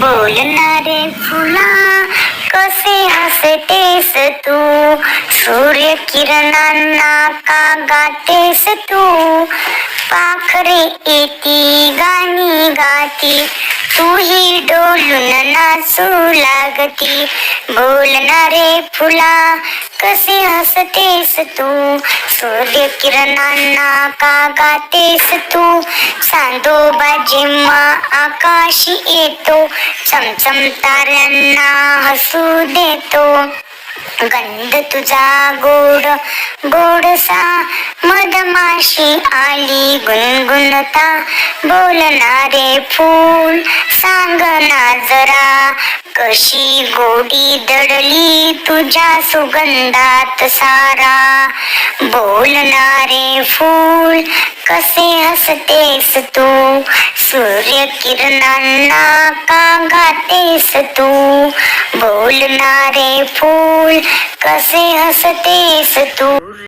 बोलणारे फुला कसे हसतेस तू? सूर्य किरणांना का गातेस तू? पाखरे येती गाणी गाती तू ही डोलून नाचू लागती बोलणारे फुला कसे हसतेस तू? सूर्य किरणांना का गातेस तू? चांदोबा जेव्हा आकाशी येतो. चमचम ताऱ्यांना हसू देतो. गंध तुझा गोड गोडसा मधमाशी आली. गुणगुणता बोलणारे फूल. सांग ना जरा कशी गोडी दडली तुझ्या सुगंधात सारा? बोलणारे फूल कसे हसतेस तू? सूर्य किरणांना का गातेस तू? बोलणारे फूल कसे हसतेस तू?